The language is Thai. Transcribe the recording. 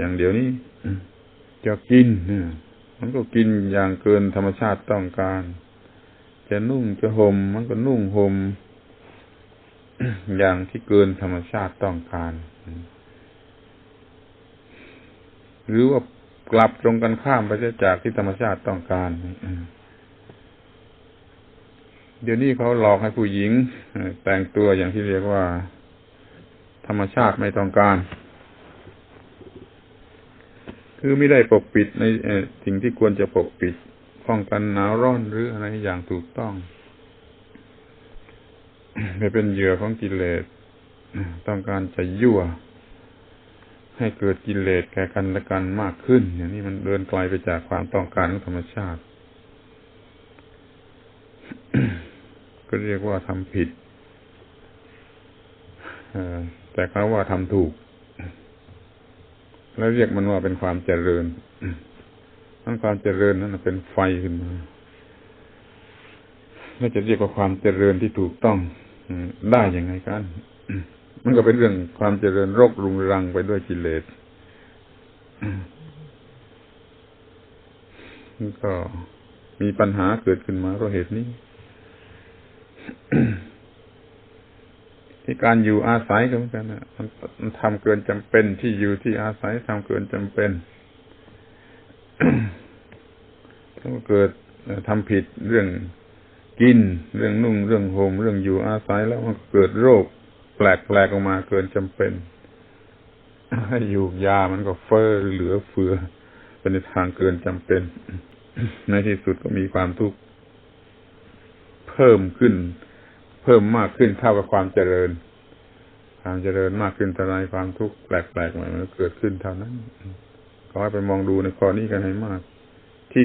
อย่างเดียวนี้จะกินเนี่ยมันก็กินอย่างเกินธรรมชาติต้องการ จะนุ่งจะห่มมันก็นุ่งห่มอย่างที่เกินธรรมชาติต้องการ หรือว่ากลับตรงกันข้ามไปจากที่ธรรมชาติต้องการเดี๋ยวนี้เขาหลอกให้ผู้หญิงแต่งตัวอย่างที่เรียกว่า ธรรมชาติไม่ต้องการ คือไม่ได้ปกปิดในสิ่งที่ควรจะปกปิดป้องกันหนาวร้อนหรืออะไรอย่างถูกต้องไม่เป็นเหยื่อของกิเลสต้องการจะยั่ว ให้เกิดกิเลสแก่กันและกันมากขึ้น อย่างนี้มันเดินไกลไปจากความต้องการของธรรมชาติ ก็เรียกว่าทำผิดแต่เขาว่าทำถูก แล้วเรียกมันว่าเป็นความเจริญทั้งความเจริญนั้นเป็นไฟขึ้นมาแล้วจะเรียกว่าความเจริญที่ถูกต้องได้ยังไงกันมันก็เป็นเรื่องความเจริญรกรุงรังไปด้วยกิเลสก็มีปัญหาเกิดขึ้นมาเพราะเหตุนี้ ที่การอยู่อาศัยก็เหมือนกันนะมันทำเกินจำเป็นที่อยู่ที่อาศัยทำเกินจำเป็นก็เกิดทำผิดเรื่องกิน เรื่องนุ่งเรื่องห่มเรื่องอยู่อาศัยแล้วมันเกิดโรค แปลกแปลกออกมาเกินจำเป็นให้อยู่ยามันก็เฟ้อเหลือเฟือเป็นในทางเกินจำเป็น ในที่สุดก็มีความทุกข์เพิ่มขึ้น เพิ่มมากขึ้นเท่ากับความเจริญ ความเจริญมากขึ้นเท่าไรความทุกข์แปลกๆใหม่มันเกิดขึ้นเท่านั้นขอให้ไปมองดูในข้อนี้กันให้มาก